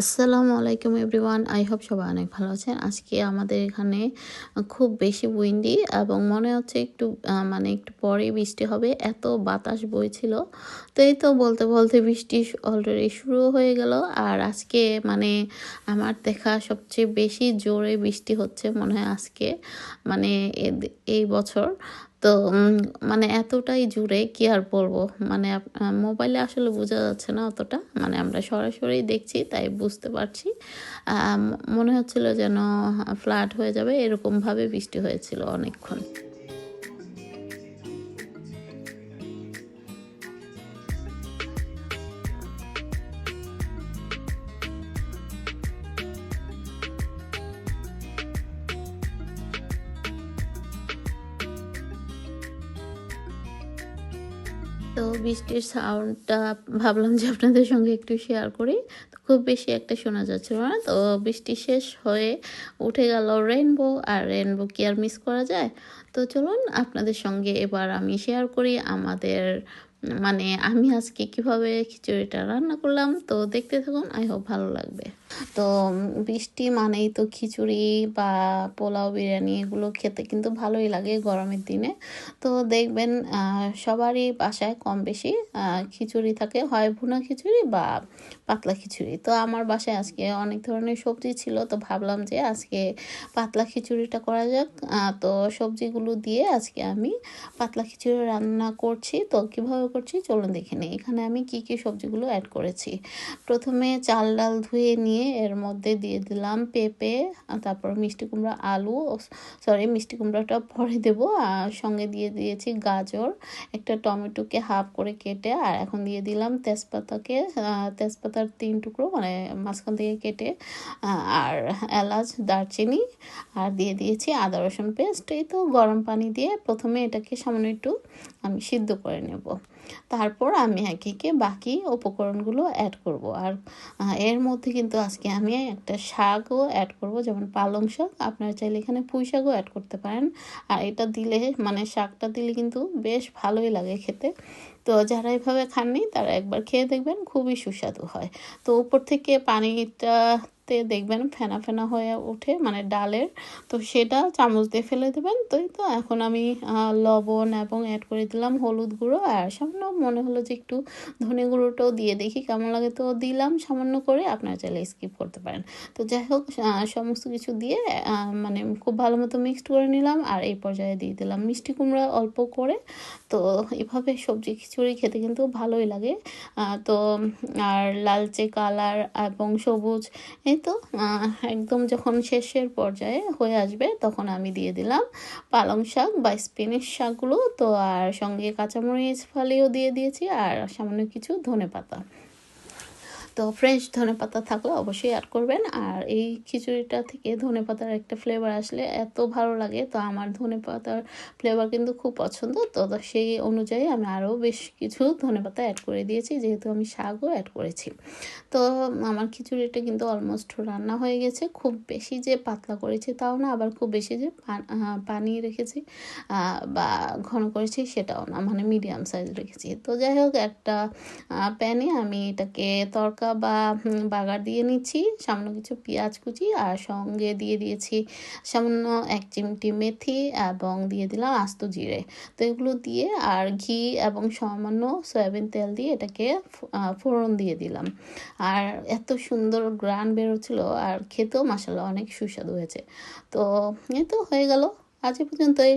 আসসালামু আলাইকুম everyone, I hope সবাই অনেক ভালো আছেন। আজকে আমাদের এখানে খুব বেশি উইন্ডি এবং মনে হচ্ছে একটু মানে একটু পরে বৃষ্টি হবে। এত বাতাস বইছিল। তো এই তো বলতে বলতে বৃষ্টি অলরেডি শুরু হয়ে গেল। আর আজকে মানে আমার দেখা সবচেয়ে বেশি জোরে বৃষ্টি হচ্ছে মনে হয় আজকে মানে এই বছর। তো মানে এতটাই জুড়ে কি আর বলব? মানে মোবাইলে আসলে বোঝা যাচ্ছে না অতটা। মানে আমরা সরাসরি দেখছি, তাই বুঝতে পারছি। মনে হচ্ছিল যেন ফ্ল্যাট হয়ে যাবে, এরকমভাবে বৃষ্টি হয়েছিল অনেকক্ষণ। তো বৃষ্টির সাউন্ডটা ভাবলাম যে আপনাদের সঙ্গে একটু শেয়ার করি। খুব বেশি একটা শোনা যাচ্ছিল না। তো বৃষ্টি শেষ হয়ে উঠে গেল রেনবো আর রেনবো কি আর মিস করা যায়? তো চলুন আপনাদের সঙ্গে এবার আমি শেয়ার করি আমাদের মানে আমি আজকে কীভাবে খিচুড়িটা রান্না করলাম। তো দেখতে থাকুন আই হোপ ভালো লাগবে। তো বৃষ্টি মানেই তো খিচুড়ি বা পোলাও, বিরিয়ানি এগুলো খেতে কিন্তু ভালোই লাগে গরমের দিনে। তো দেখবেন সবারই বাসায় কম বেশি খিচুড়ি থাকে। হয় ভুনা খিচুড়ি বা পাতলা খিচুড়ি। তো আমার বাসায় আজকে অনেক ধরনের সবজি ছিল, তো ভাবলাম যে আজকে পাতলা খিচুড়িটা করা যাক। তো সবজিগুলো দিয়ে আজকে আমি পাতলা খিচুড়ি রান্না করছি। তো কীভাবে করছি চলুন দেখে নিই। এখানে আমি কি কি সবজিগুলো অ্যাড করেছি। প্রথমে চাল ডাল ধুয়ে নিয়ে এর মধ্যে দিয়ে দিলাম পেঁপে তারপর মিষ্টি কুমড়া, আলু সরি মিষ্টি কুমড়াটা পরে দেবো। আর সঙ্গে দিয়ে দিয়েছি গাজর, একটা টমেটোকে হাফ করে কেটে, আর এখন দিয়ে দিলাম তেজপাতাকে তেজপাতার তিন টুকরো মানে মাঝখান থেকে কেটে আর এলাচ, দারচিনি, আর দিয়ে দিয়েছি আদা, রসুন পেস্ট। এই তো গরম পানি দিয়ে প্রথমে এটাকে সামান্য একটু আমি সিদ্ধ করে নেব। তারপর আমি একে একে বাকি উপকরণগুলো অ্যাড করব। আর এর মধ্যে কিন্তু আজকে আমি একটা শাকও অ্যাড করব, যেমন পালং শাক। আপনারা চাইলে এখানে পুঁই শাকও অ্যাড করতে পারেন। আর এটা দিলে মানে শাকটা দিলে কিন্তু বেশ ভালোই লাগে খেতে। তো যারা এভাবে খাননি, তারা একবার খেয়ে দেখবেন, খুবই সুস্বাদু হয়। তো উপর থেকে পানিটাতে দেখবেন ফেনা ফেনা হয়ে ওঠে মানে ডালের। তো সেটা চামচ দিয়ে ফেলে দেবেন। তো তো এখন আমি লবণ এবং অ্যাড করে দিলাম হলুদ গুঁড়ো। আর সামান্য মনে হলো যে একটু ধনে গুঁড়োটাও দিয়ে দেখি কেমন লাগে। তো দিলাম সামান্য করে, আপনারা চাইলে স্কিপ করতে পারেন। তো যাই হোক সমস্ত কিছু দিয়ে মানে খুব ভালো মতো মিক্সড করে নিলাম। আর এই পর্যায়ে দিয়ে দিলাম মিষ্টি কুমড়া অল্প করে। তো এভাবে সবজি খিচুড়ি খেতে কিন্তু ভালোই লাগে। তো, আর লালচে কালার এবং সবুজ, এই তো? একদম যখন শেষের পর্যায়ে হয়ে আসবে, তখন আমি দিয়ে দিলাম পালং শাক বা স্পিনিশ শাকগুলো। তো আর সঙ্গে কাঁচামরিচ ফালিও দিয়ে দিয়েছি, আর সামান্য কিছু ধনে পাতা তো ফ্রেশ ধনে পাতা থাকলে অবশ্যই অ্যাড করবেন। আর এই খিচুড়িটা থেকে ধনে পাতার একটা ফ্লেভার আসলে এত ভালো লাগে। তো আমার ধনে পাতার ফ্লেভার কিন্তু খুব পছন্দ। তো সেই অনুযায়ী আমি আরও বেশ কিছু ধনে পাতা অ্যাড করে দিয়েছি। যেহেতু আমি শাকও অ্যাড করেছি। তো আমার খিচুড়িটা কিন্তু অলমোস্ট রান্না হয়ে গেছে। খুব বেশি যে পাতলা করেছি তাও না, আবার খুব বেশি যে পানি রেখেছি বা ঘন করেছি সেটাও না। মানে মিডিয়াম সাইজ রেখেছি। তো যাই হোক, একটা প্যানে আমি এটাকে তরকা বা বাগার দিয়ে নিচ্ছি, সামান্য কিছু পেঁয়াজ কুচি আর সঙ্গে দিয়ে দিয়েছি সামান্য এক চিমটি মেথি এবং দিয়ে দিলাম আস্ত জিরে। তো এগুলো দিয়ে আর ঘি এবং সামান্য সয়াবিন তেল দিয়ে এটাকে ফোড়ন দিয়ে দিলাম। আর এত সুন্দর গ্রান বেরোচ্ছিল আর খেতেও মশালা অনেক সুস্বাদু হয়েছে। তো এই তো হয়ে গেল। আজ পর্যন্তই।